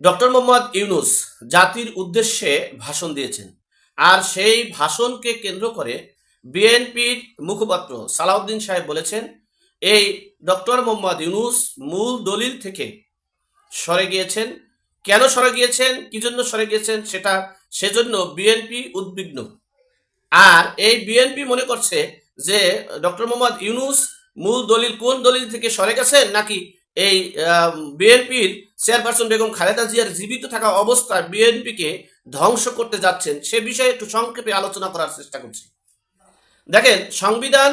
Doctor Mohammad Yunus জাতির উদ্দেশ্যে ভাষণ দিয়েছেন। আর সেই ভাষণকে কেন্দ্র করে বিএনপির মুখপাত্র সালাউদ্দিন সাহেব বলেছেন, এই ডক্টর মোহাম্মদ ইউনুস মূল দলিল থেকে সরে গিয়েছেন। কেন সরে গিয়েছেন? কি জন্য সরে গিয়েছেন? সেটা, সেজন্য বিএনপি উদ্বিগ্ন। আর এই বিএনপি মনে করছে যে, ডক্টর মোহাম্মদ ইউনুস মূল দলিল কোন দলিল থেকে সরে গেছেন নাকি এই বিএনপির চেয়ারপারসন বেগম খালেদা জিয়ার জীবিত থাকা অবস্থায় বিএনপিকে ধ্বংস করতে যাচ্ছেন, সে বিষয়ে একটু সংক্ষেপে আলোচনা করার চেষ্টা করছি। দেখেন, সংবিধান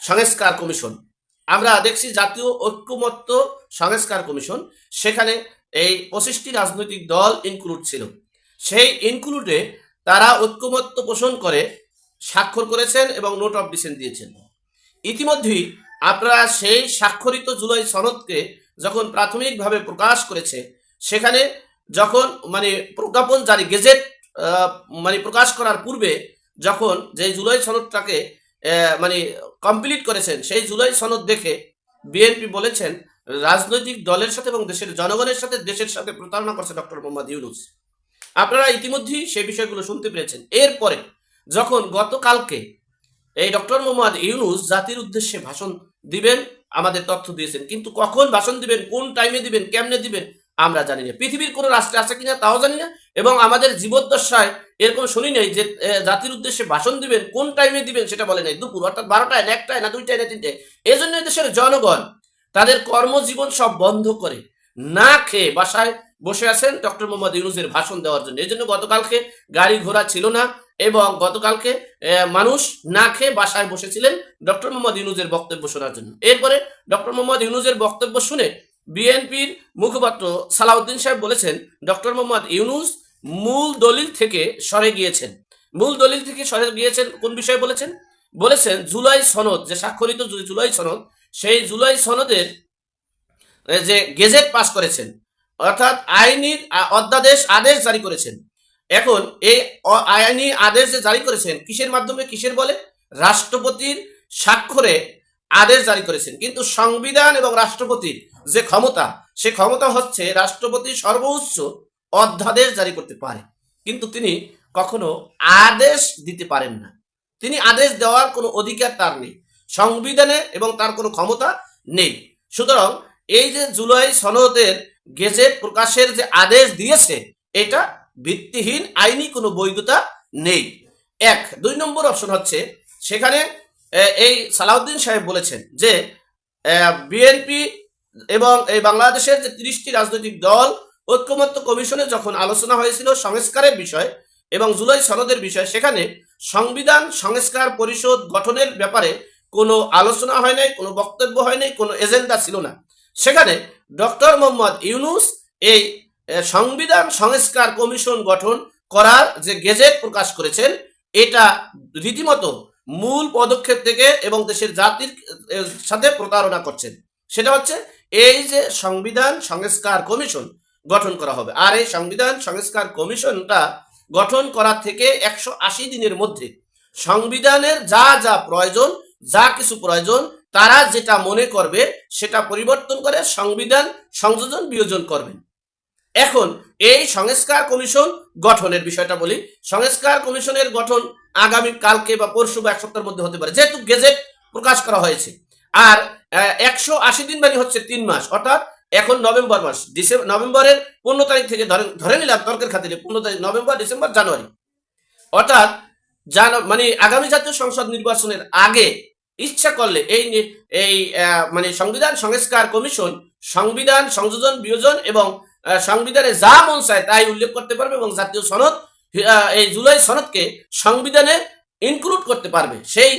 সংস্কার কমিশন। আমরা দেখছি জাতীয় ঐক্যমত্য সংস্কার কমিশন, সেখানে এই পঁচিশটি রাজনৈতিক দল ইনক্লুড ছিল। সেই ইনক্লুডে তারা ঐক্যমত্য পোষণ করে, স্বাক্ষর করেছেন এবং নোট অফ ডিসেন্ট দিয়েছেন। ইতিমধ্যেই আপনারা সেই স্বাক্ষরিত জুলাই সনদকে যখন প্রাথমিকভাবে প্রকাশ করেছে, সেখানে যখন মানে প্রজ্ঞাপন জারি, গেজেট মানে প্রকাশ করার পূর্বে যখন যে জুলাই সনদটাকে মানে কমপ্লিট করেছেন, সেই জুলাই সনদ দেখে বিএনপি বলেছেন, রাজনৈতিক দলের সাথে এবং দেশের জনগণের সাথে, দেশের সাথে প্রতারণা করছে ডক্টর মোহাম্মদ ইউনুস। আপনারা ইতিমধ্যেই সেই বিষয়গুলো শুনতে পেরেছেন। এরপরে যখন গতকালকে এই ডক্টর মোহাম্মদ ইউনুস জাতির উদ্দেশ্যে ভাষণ দিবেন, আমাদের তথ্য দিয়েছেন। কিন্তু কখন ভাষণ দিবেন, কোন টাইমে দিবেন, কেমনে দিবেন, আমরা জানি না। পৃথিবীর কোনো রাষ্ট্রে আছে কিনা তাও জানি না, এবং আমাদের জীবদ্দশায় এরকম শুনি নাই যে জাতির উদ্দেশ্যে ভাষণ দিবেন, কোন টাইমে দিবেন সেটা বলে নাই। দুপুর, অর্থাৎ বারোটায় না, একটায় না, দুইটায় না, তিনটায়। এই জন্য দেশের জনগণ তাদের কর্মজীবন সব বন্ধ করে না খেয়ে বাসায় বসে আছেন ডক্টর মোহাম্মদ ইউনুসের ভাষণ দেওয়ার জন্য। এই জন্য গতকালকে গাড়ি ঘোড়া ছিল না এবং গতকালকে মানুষ না খেয়ে বাসায় বসেছিলেন ডক্টর মোহাম্মদ ইউনুজের বক্তব্য শোনার জন্য। এরপরে ডক্টর মোহাম্মদ ইউনুজের বক্তব্য শুনে বিএনপির মুখপাত্র সালাউদ্দিন সাহেব বলেছেন, ডক্টর মোহাম্মদ ইউনুস মূল দলিল থেকে সরে গিয়েছেন। মূল দলিল থেকে সরে গিয়েছেন কোন বিষয়ে বলেছেন? বলেছেন, জুলাই সনদ, যে স্বাক্ষরিত জুলাই সনদ, সেই জুলাই সনদের যে গেজেট পাস করেছেন, অর্থাৎ আইনি আ- অধ্যাদেশ, আদেশ জারি করেছেন। এখন এই আইনি আদেশ যে জারি করেছেন, কিসের মাধ্যমে কিসের বলে? রাষ্ট্রপতির স্বাক্ষরে আদেশ জারি করেছেন। কিন্তু সংবিধান এবং রাষ্ট্রপতির যে ক্ষমতা, সে ক্ষমতা হচ্ছে রাষ্ট্রপতি সর্বোচ্চ অধ্যাদেশ জারি করতে পারে। কিন্তু তিনি কখনো আদেশ দিতে পারেন না। তিনি আদেশ দেওয়ার কোনো অধিকার তার নেই। সংবিধানে এবং তার কোনো ক্ষমতা নেই। সুতরাং এই যে জুলাই সনদের গেজেট প্রকাশের যে আদেশ দিয়েছে, এটা ভিত্তিহীন আইনি কোনো বৈধতা নেই। এক, দুই নম্বর অপশন হচ্ছে, সেখানে এই সালাউদ্দিন সাহেব বলেছেন যে বিএনপি এবং এই বাংলাদেশের যে তিরিশটি রাজনৈতিক দল ঐক্যমত্য কমিশনে যখন আলোচনা হয়েছিল সংস্কারের বিষয় এবং জুলাই সনদের বিষয়, সেখানে সংবিধান সংস্কার পরিষদ গঠনের ব্যাপারে কোনো আলোচনা হয় নাই, কোনো বক্তব্য হয় নাই, কোনো এজেন্ডা ছিল না। সেখানে ডক্টর মোহাম্মদ ইউনুস এই সংবিধান সংস্কার কমিশন গঠন করার যে গেজেট প্রকাশ করেছেন, এটা রীতিমতো মূল পদক্ষেপ থেকে এবং দেশের জাতির সাথে প্রতারণা করছেন। সেটা হচ্ছে এই যে সংবিধান সংস্কার কমিশন গঠন করা হবে। আর এই সংবিধান সংস্কার কমিশনটা গঠন করা থেকে একশো আশি দিনের মধ্যে সংবিধানের যা যা প্রয়োজন, যা কিছু প্রয়োজন, তারা যেটা মনে করবে সেটা পরিবর্তন করে সংবিধান সংযোজন বিয়োজন করবেন। এখন এই সংস্কার কমিশন গঠনের বিষয়টা বলি। সংস্কার কমিশনের গঠন আগামী কালকে বা পরশু বা এক সপ্তাহের মধ্যে হতে পারে। যেহেতু গেজেট প্রকাশ করা হয়েছে। আর একশো আশি দিন মানে হচ্ছে তিন মাস। অর্থাৎ এখন নভেম্বর মাস। ডিসেম্বর নভেম্বরের পনেরো তারিখ থেকে ধরে নিলাম তর্কের খাতিরে পনেরো তারিখ নভেম্বর, ডিসেম্বর, জানুয়ারি। অর্থাৎ জান মানে আগামী জাতীয় সংসদ নির্বাচনের আগে ইচ্ছা করলে এই এই মানে সংবিধান সংস্কার কমিশন সংবিধান, সংযোজন, বিয়োজন এবং সংবিধানে যা মন চায় তাই উল্লেখ করতে পারবে এবং জাতীয় সনদ এই জুলাই সনদকে সংবিধানে ইনক্লুড করতে পারবে। সেই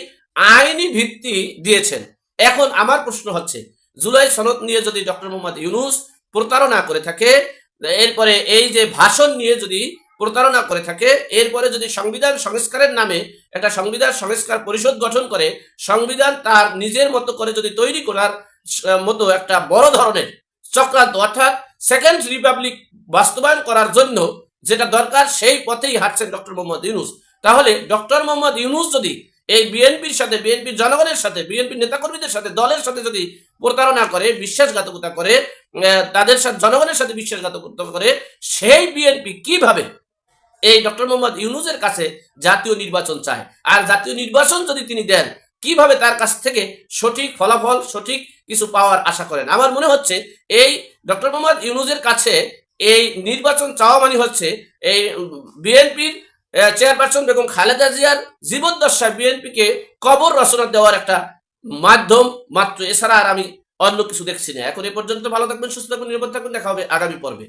আইনি ভিত্তি দিয়েছেন। এখন আমার প্রশ্ন হচ্ছে, জুলাই সনদ নিয়ে যদি ডক্টর মোহাম্মদ ইউনুস প্রতারণা করে থাকে, এরপরে এই যে ভাষণ নিয়ে যদি প্রতারণা করে থাকে, এরপরে যদি সংবিধান সংস্কারের নামে একটা সংবিধান সংস্কার পরিষদ গঠন করে, সংবিধান তার নিজের মতো করে যদি তৈরি করার মতো একটা বড় ধরনের চক্রান্ত, অর্থাৎ সেকেন্ড রিপাবলিক বাস্তবায়ন করার জন্য যেটা দরকার, সেই পথেই হাঁটছেন ডক্টর মোহাম্মদ ইউনুস। তাহলে ডক্টর মোহাম্মদ ইউনুস যদি এই বিএনপির সাথে বিএনপির জনগণের সাথে বিএনপির নেতাকর্মীদের সাথে, দলের সাথে যদি প্রতারণা করে, বিশ্বাসঘাতকতা করে তাদের সাথে, জনগণের সাথে বিশ্বাসঘাতকতা করে, সেই বিএনপি কীভাবে এই ডক্টর মোহাম্মদ ইউনুসের কাছে জাতীয় নির্বাচন চায়? আর জাতীয় নির্বাচন যদি তিনি দেন কীভাবে তার কাছ থেকে সঠিক ফলাফল, সঠিক কিছু পাওয়ার আশা করেন? আমার মনে হচ্ছে এই ডক্টর মোহাম্মদ ইউনুজের কাছে এই নির্বাচন চাওয়া মানে হচ্ছে এই বিএনপির চেয়ারপারসন বেগম খালেদা জিয়ার জীবদ্দশায় বিএনপিকে কবর রচনা দেওয়ার একটা মাধ্যম মাত্র। এছাড়া আর আমি অন্য কিছু দেখছি না। এখন এ পর্যন্ত ভালো থাকবেন, সুস্থ থাকবেন, নিরাপদ থাকবেন। দেখা হবে আগামী পর্বে।